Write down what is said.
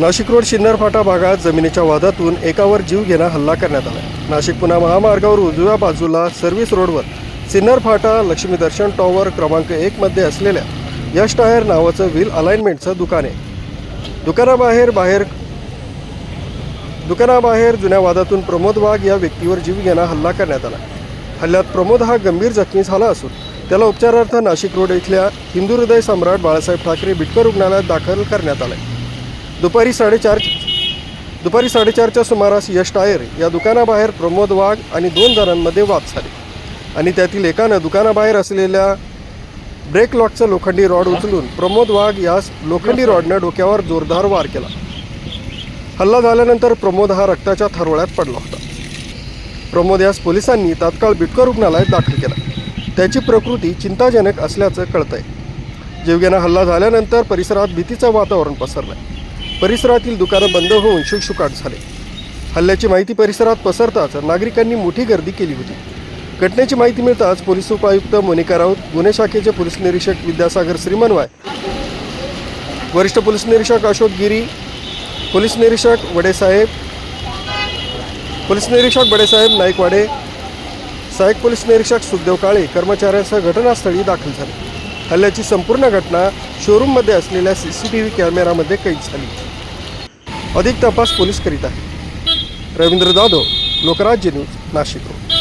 Nashik road Sinnar फाटा भागात जमिनीच्या वादातून एकावर जीव घेणा हल्ला करण्यात आला. नाशिक पुणा महामार्गावर उजव्या बाजूला सर्व्हिस रोडवर सिन्नर फाटा लक्ष्मी दर्शन टॉवर क्रमांक एकमध्ये असलेल्या यश टायर नावाचं व्हील अलाइनमेंटचं दुकान आहे. दुकानाबाहेर बाहेर दुकानाबाहेर जुन्या वादातून प्रमोद वाघ या व्यक्तीवर जीव घेणा हल्ला करण्यात आला. हल्ल्यात प्रमोद हा गंभीर जखमी झाला असून त्याला उपचारार्थ नाशिक रोड इथल्या हिंदू हृदय सम्राट बाळासाहेब ठाकरे बिटकर रुग्णालयात दाखल करण्यात आलं दुपारी साडेचार दुपारी साडेचारच्या सुमारास यश टायर या दुकानाबाहेर प्रमोद वाघ आणि दोन जणांमध्ये वाद झाले. आणि त्यातील एकानं दुकानाबाहेर असलेल्या ब्रेक लॉकचं लोखंडी रॉड उचलून प्रमोद वाघ यास लोखंडी रॉडनं डोक्यावर जोरदार वार केला. हल्ला झाल्यानंतर प्रमोद हा रक्ताच्या थरोळ्यात पडला होता. प्रमोद यास पोलिसांनी तात्काळ बिटकर रुग्णालयात दाखल केला. त्याची प्रकृती चिंताजनक असल्याचं कळतंय. जीवघेणा हल्ला झाल्यानंतर परिसरात भीतीचं वातावरण पसरलंय. परिसरातील दुकानं बंद होऊन शुकशुकाट झाले. हल्ल्याची माहिती परिसरात पसरताच नागरिकांनी मोठी गर्दी केली होती. घटनेची माहिती मिळताच पोलीस उपायुक्त मोनिका राऊत गुन्हे शाखेचे पोलीस निरीक्षक विद्यासागर श्रीमनवाय वरिष्ठ पोलीस निरीक्षक अशोक गिरी पोलीस निरीक्षक वडेसाहेब पोलीस निरीक्षक बडेसाहेब नाईकवाडे सहाय्यक पोलीस निरीक्षक सुखदेव काळे कर्मचाऱ्यांसह घटनास्थळी दाखल झाले. हल्ल्याची संपूर्ण घटना शोरूममध्ये असलेल्या सी सी टी व्ही कॅमेरामध्ये कैद झाली. अधिक तपास पोलीस करीत आहे. रवींद्र जाधव लोकराज्य न्यूज नाशिक. रोड